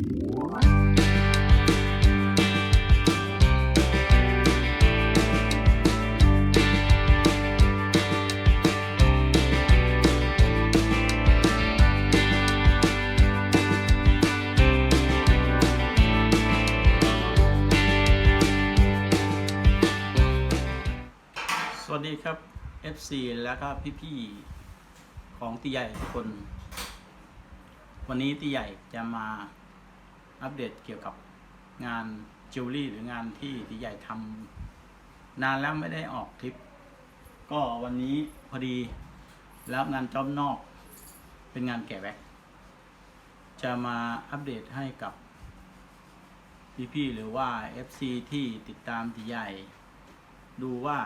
สวัสดีครับ FC แล้วก็พี่ๆของตีใหญ่ทุกคน วันนี้ตีใหญ่จะมา อัปเดตเกี่ยวกับงานจิวเวลรี่หรืองานที่ตีใหญ่ทำนานแล้วไม่ได้ออกทริป ก็วันนี้พอดีรับงานจอบนอก เป็นงานแกะแว็กจะมาอัปเดตให้กับพี่ๆหรือว่า FC ที่ติดตามตีใหญ่ ดูว่า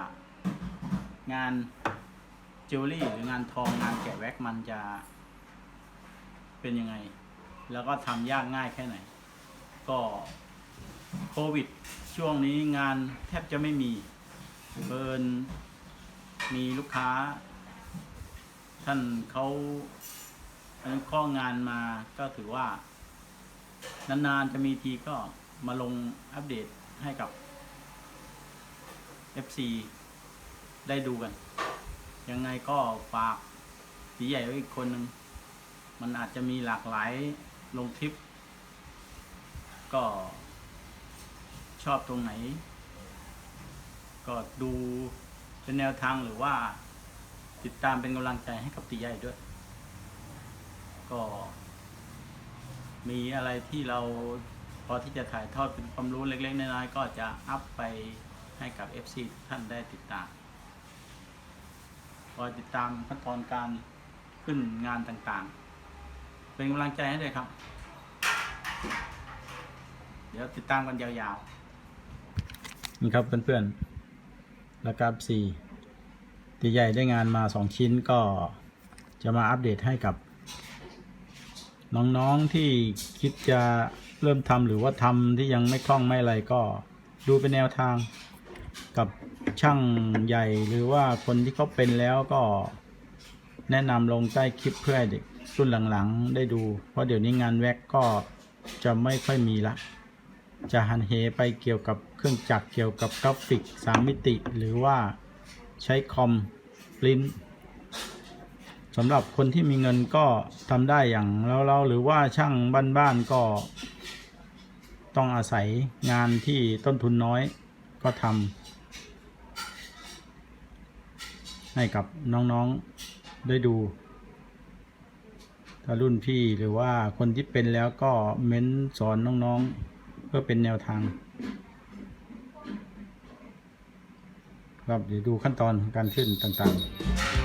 งานจิวเวลรี่หรืองานทองงานแกะแว็กมันจะเป็นยังไง แล้วก็ทำยากง่ายแค่ไหน ก็โควิด ช่วงนี้งานแทบจะไม่มีเบิร์นมีลูกค้า ท่านเขาข้องานมาก็ถือว่า นานๆจะมีทีก็มาลงอัปเดตให้กับ FC ได้ดูกัน ยังไงก็ฝากสีใหญ่ไว้อีกคนหนึ่ง มันอาจจะมีหลากหลายลงทริป ก็ ชอบตรงไหน ก็ดูเป็นแนวทางหรือว่า ติดตามเป็นกำลังใจให้กับตีใหญ่ด้วย ก็ มีอะไรที่เราพอที่จะถ่ายทอดเป็นความรู้เล็กๆน้อยๆก็จะอัพไปให้กับ FC ทุกท่านได้ติดตามคอยติดตามขั้นตอนการขึ้นงานต่างๆ เป็นกำลังใจให้ด้วยครับ เดี๋ยวติดตามกันยาวๆ นี่ครับเพื่อนๆระกับสี่ตีใหญ่ได้งานมาสองชิ้นก็จะมาอัปเดตให้กับ น้องๆที่คิดจะเริ่มทำหรือว่าทำที่ยังไม่คล่องไม่อะไรก็ดูเป็นแนวทางกับช่างใหญ่หรือว่าคนที่เขาเป็นแล้วก็แนะนำลงใต้คลิปเพื่อให้เด็กรุ่นหลังๆ ได้ดู เพราะเดี๋ยวนี้งานแว็กก็จะไม่ค่อยมีละ จะหันเหไปเกี่ยวกับเครื่องจักรเกี่ยวกับกราฟิกสามมิติ หรือว่าใช้คอมปริ้นสำหรับคนที่มีเงินก็ทำได้อย่างเราๆหรือว่าช่างบ้านๆก็ ต้องอาศัยงานที่ต้นทุนน้อยก็ทำให้กับน้องๆได้ดูถ้ารุ่นพี่หรือว่าคนที่เป็นแล้วก็เม้นสอนน้องๆ พื่อเป็นแนวทาง ครับเดี๋ยวดูขั้นตอนการขึ้นต่างๆ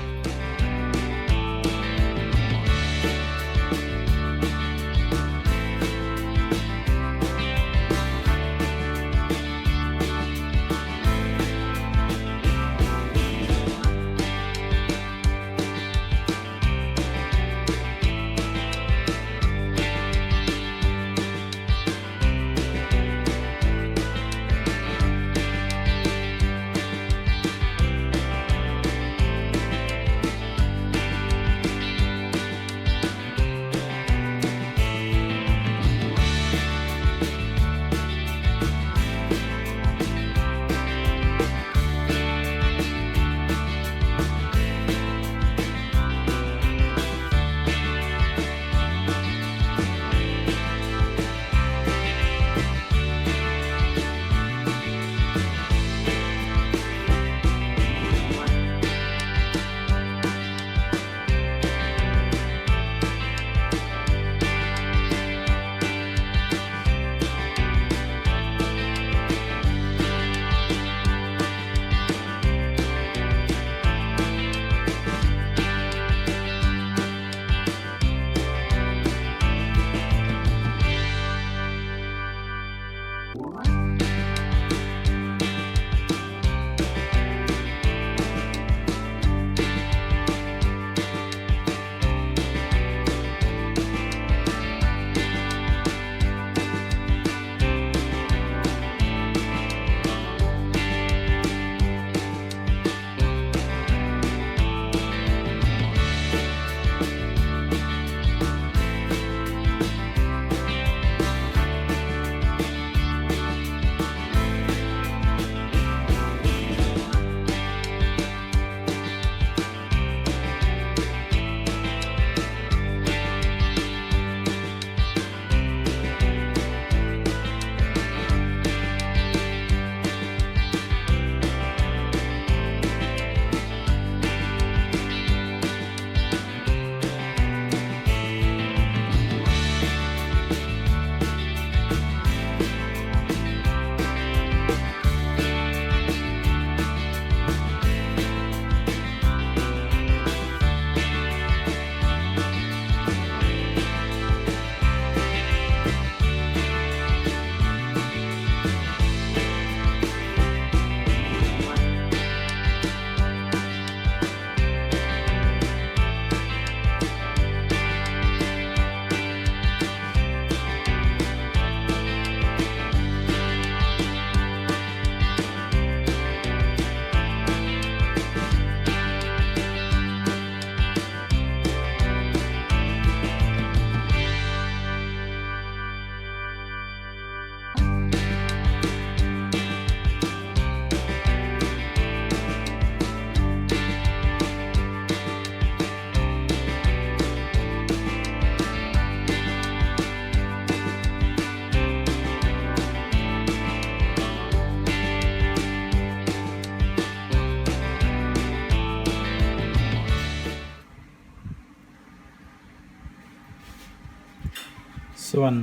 ส่วน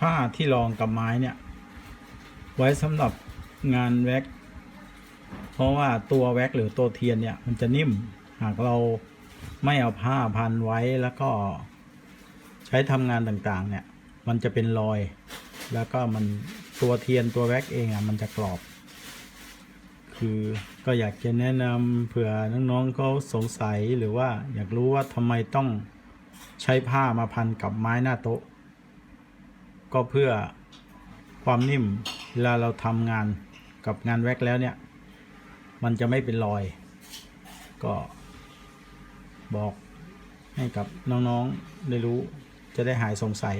ผ้าที่รองกับไม้เนี่ย ไว้สำหรับงานแว็ก เพราะว่าตัวแว็กหรือตัวเทียนเนี่ย มันจะนิ่มหากเราไม่เอาผ้าพันไว้แล้วก็ใช้ทำงานต่างๆ เนี่ย มันจะเป็นรอย แล้วก็มันตัวเทียนตัวแว็กเองอะมันจะกรอบ คือก็อยากจะแนะนำเผื่อน้องๆเขาสงสัยหรือว่าอยากรู้ว่าทำไมต้องใช้ผ้ามาพันกับไม้หน้าโต๊ะ ก็เพื่อความนิ่มเวลาเราทำงานกับงานแว็กแล้วเนี่ย มันจะไม่เป็นรอย ก็บอกให้กับน้องๆได้รู้จะได้หายสงสัย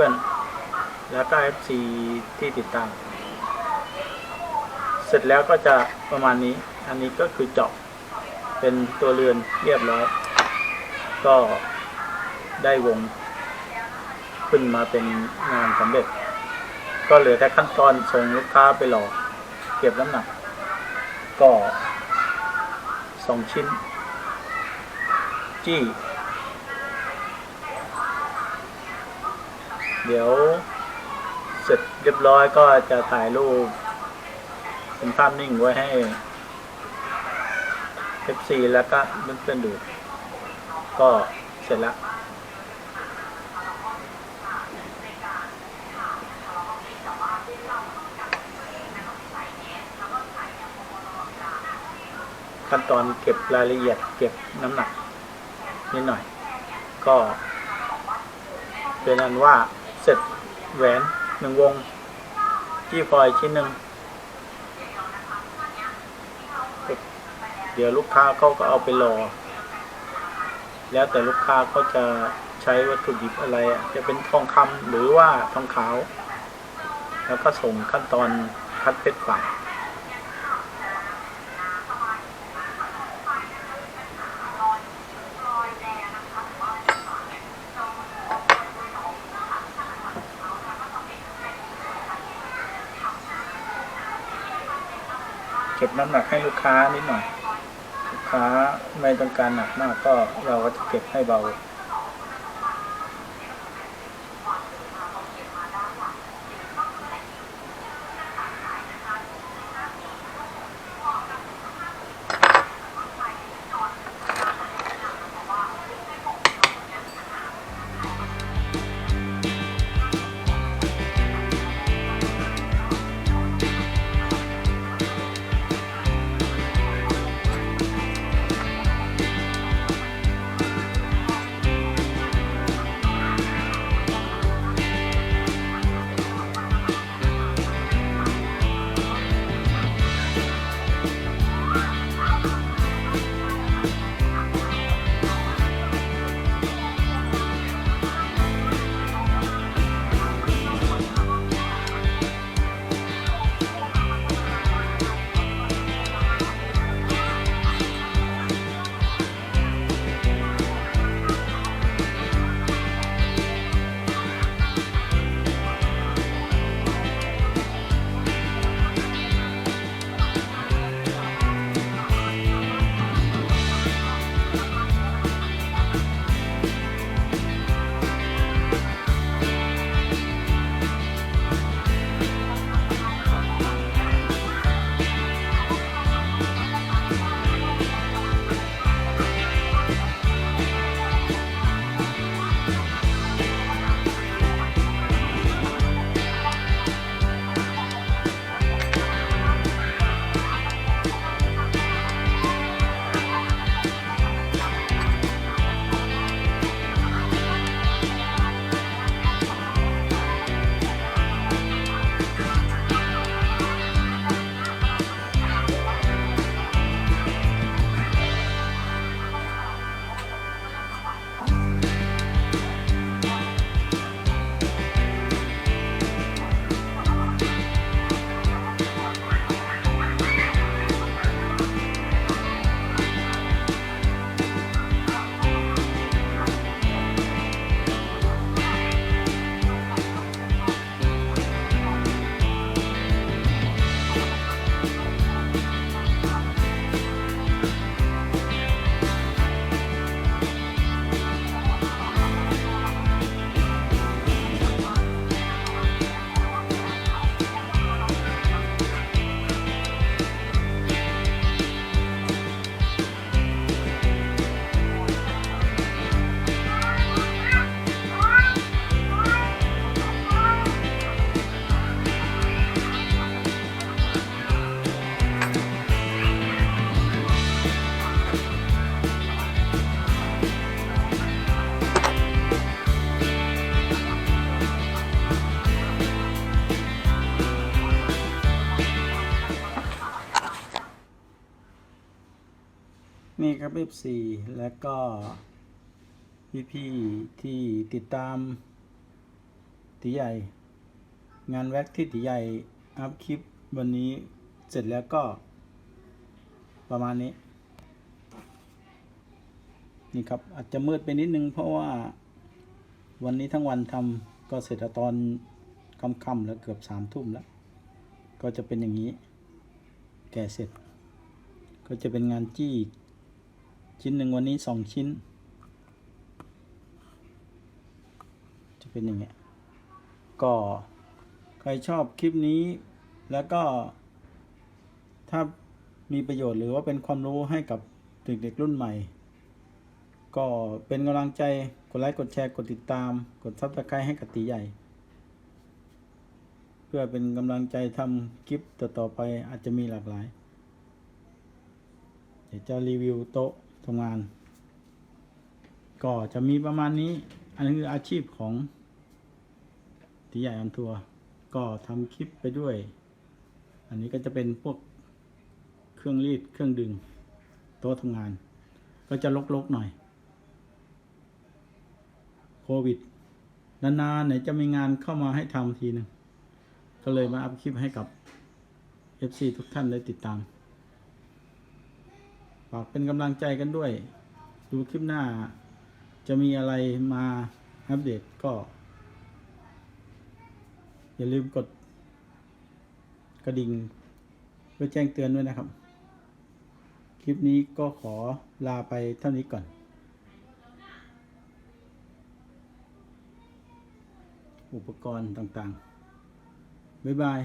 พื่อนๆ แล้วก็ FC ที่ติดตาม เสร็จแล้วก็จะประมาณนี้ อันนี้ก็คือเจาะเป็นตัวเรือนเรียบร้อย ก็ได้วงขึ้นมาเป็นงานสำเร็จ ก็เหลือแต่ขั้นตอนส่งลูกค้าไปหล่อเก็บน้ำหนัก ก็สองชิ้น จี้ เดี๋ยวเสร็จเรียบร้อยก็จะถ่ายรูปเป็นภาพนิ่งไว้ให้ FC แล้วก็เพื่อนๆดู ก็เสร็จแล้วขั้นตอนเก็บรายละเอียดเก็บน้ำหนักนิดหน่อย ก็เป็นอันว่า เสร็จแหวนหนึ่งวง จี้พลอยชิ้นหนึ่งเดี๋ยวลูกค้าเขาก็เอาไปรอ แล้วแต่ลูกค้าเขาจะใช้วัตถุดิบอะไรจะเป็นทองคำหรือว่าทองขาว แล้วก็ส่งขั้นตอนคัดเพชรฝาง บน้ำหนักให้ลูกค้านิดหน่อย ลูกค้าไม่ต้องการหนักมากก็เราก็จะเก็บให้เบา ครับ F4 แล้วก็พี่ๆที่ติดตามตีใหญ่ งานแว็กที่ตีใหญ่อัพคลิปวันนี้เสร็จแล้วก็ประมาณนี้ นี่ครับอาจจะมืดไปนิดนึงเพราะว่าวันนี้ทั้งวันทำก็เสร็จตอนค่ำๆแล้วเกือบสามทุ่มแล้ว ก็จะเป็นอย่างนี้ แก่เสร็จ ก็จะเป็นงานจี้ ชิ้นหนึ่งวันนี้สองชิ้น จะเป็นอย่างเงี้ย ก็ใครชอบคลิปนี้ แล้วก็ ถ้ามีประโยชน์หรือว่าเป็นความรู้ให้กับเด็กๆรุ่นใหม่ ก็เป็นกำลังใจ กดไลค์ กดแชร์ กดติดตาม กดซับสไครต์ให้กับตีใหญ่ เพื่อเป็นกำลังใจทำคลิปต่อๆไปอาจจะมีหลากหลาย เดี๋ยวจะรีวิวโต๊ะ ทำงาน ก็จะมีประมาณนี้ อันนี้คืออาชีพของตีใหญ่อันทัวก็ทำคลิปไปด้วย อันนี้ก็จะเป็นพวกเครื่องรีดเครื่องดึงโต๊ะทำงาน ก็จะลกๆหน่อย โควิด นานๆไหนจะมีงานเข้ามาให้ทำทีหนึ่งก็เลยมาอัพคลิปให้กับ FC ทุกท่านได้ติดตาม ฝากเป็นกำลังใจกันด้วย ดูคลิปหน้า จะมีอะไรมาอัปเดตก็ อย่าลืมกด กระดิ่งเพื่อแจ้งเตือนด้วยนะครับ คลิปนี้ก็ขอลาไปเท่านี้ก่อน อุปกรณ์ต่างๆ บ๊ายบาย